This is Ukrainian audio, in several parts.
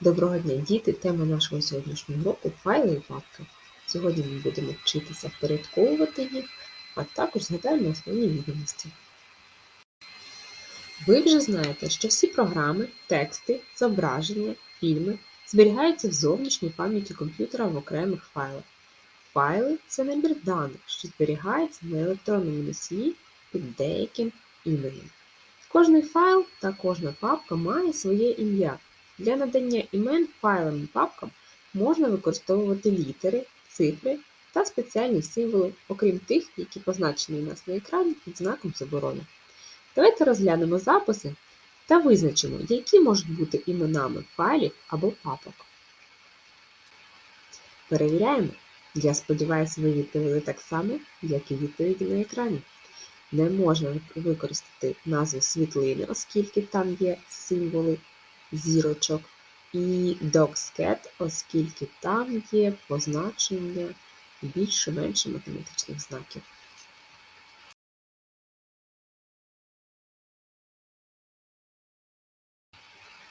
Доброго дня, діти! Тема нашого сьогоднішнього уроку файли і папки. Сьогодні ми будемо вчитися впорядковувати їх, а також згадаємо основні відомості. Ви вже знаєте, що всі програми, тексти, зображення, фільми зберігаються в зовнішній пам'яті комп'ютера в окремих файлах. Файли це набір даних, що зберігається на електронному носії під деяким іменем. Кожний файл та кожна папка має своє ім'я. Для надання імен файлам і папкам можна використовувати літери, цифри та спеціальні символи, окрім тих, які позначені у нас на екрані під знаком заборони. Давайте розглянемо записи та визначимо, які можуть бути іменами файлів або папок. Перевіряємо. Я сподіваюся, ви відповіли так само, як і відповіді на екрані. Не можна використати назву світлини, оскільки там є символи зірочок, і DocsCat, оскільки там є позначення більше-менше математичних знаків.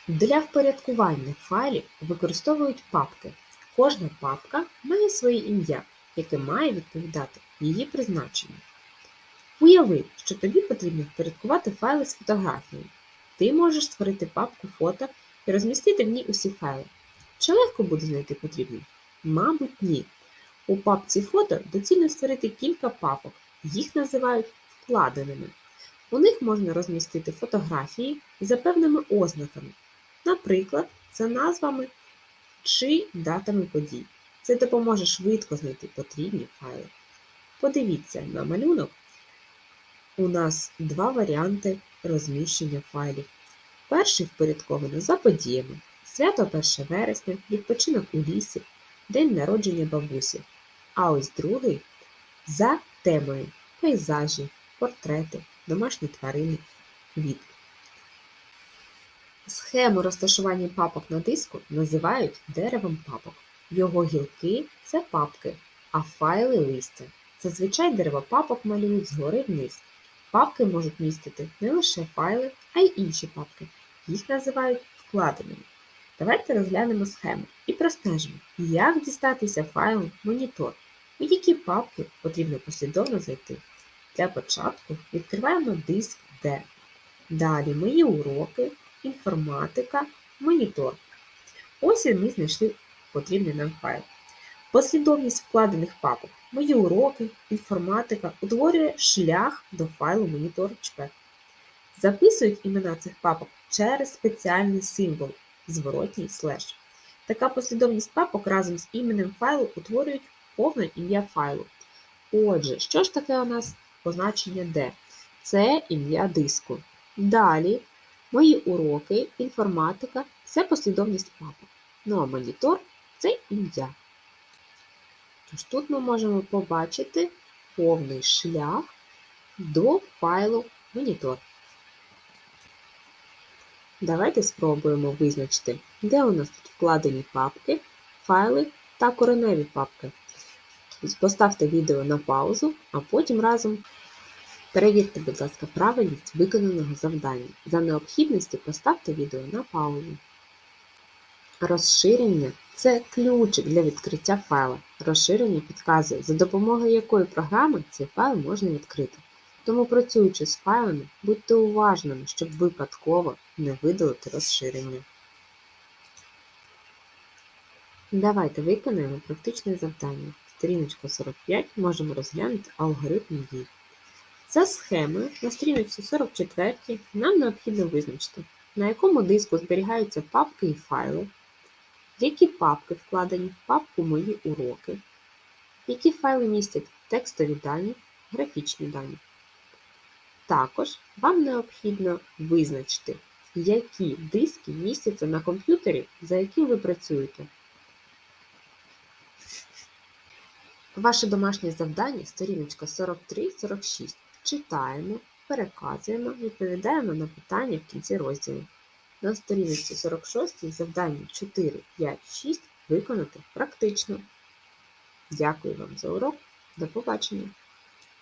Для впорядкування файлів використовують папки. Кожна папка має своє ім'я, яке має відповідати її призначенню. Уяви, що тобі потрібно впорядкувати файли з фотографією. Ти можеш створити папку фото і розмістити в ній усі файли. Чи легко буде знайти потрібне? Мабуть, ні. У папці фото доцільно створити кілька папок, їх називають вкладеними. У них можна розмістити фотографії за певними ознаками, наприклад, за назвами чи датами подій. Це допоможе швидко знайти потрібні файли. Подивіться на малюнок. У нас два варіанти розміщення файлів. Перший впорядковано за подіями. Свято 1 вересня, відпочинок у лісі, день народження бабусі. А ось другий за темою пейзажі, портрети, домашні тварини, квіт. Схему розташування папок на диску називають деревом папок. Його гілки це папки, а файли листя. Зазвичай дерево папок малюють згори вниз. Папки можуть містити не лише файли, а й інші папки. Їх називають вкладеними. Давайте розглянемо схему і простежимо, як дістатися файлу монітор, у які папки потрібно послідовно зайти. Для початку відкриваємо диск D. Далі мої уроки, інформатика, монітор. Ось і ми знайшли потрібний нам файл. Послідовність вкладених папок Мої уроки, інформатика утворює шлях до файлу monitор.chp. Записують імена цих папок через спеціальний символ зворотній слеш. Така послідовність папок разом з іменем файлу утворюють повне ім'я файлу. Отже, що ж таке у нас позначення D? Це ім'я диску. Далі мої уроки, інформатика це послідовність папок. Ну а монітор це ім'я. Тож тут ми можемо побачити повний шлях до файлу монітор. Давайте спробуємо визначити, де у нас тут вкладені папки, файли та кореневі папки. Поставте відео на паузу, а потім разом перевірте, будь ласка, правильність виконаного завдання. За необхідності поставте відео на паузу. Розширення це ключик для відкриття файла. Розширення підказує, за допомогою якої програми цей файл можна відкрити. Тому, працюючи з файлами, будьте уважними, щоб випадково не видалити розширення. Давайте виконаємо практичне завдання. Сторіночку 45 можемо розглянути алгоритм дій. За схемою на сторіночці 44 нам необхідно визначити, на якому диску зберігаються папки і файли, які папки вкладені в папку Мої уроки, які файли містять текстові дані, графічні дані. Також вам необхідно визначити, які диски містяться на комп'ютері, за яким ви працюєте. Ваше домашнє завдання сторіночка 43-46. Читаємо, переказуємо, відповідаємо на питання в кінці розділу. На сторінці 46 завдання 4, 5, 6 виконати практично. Дякую вам за урок. До побачення!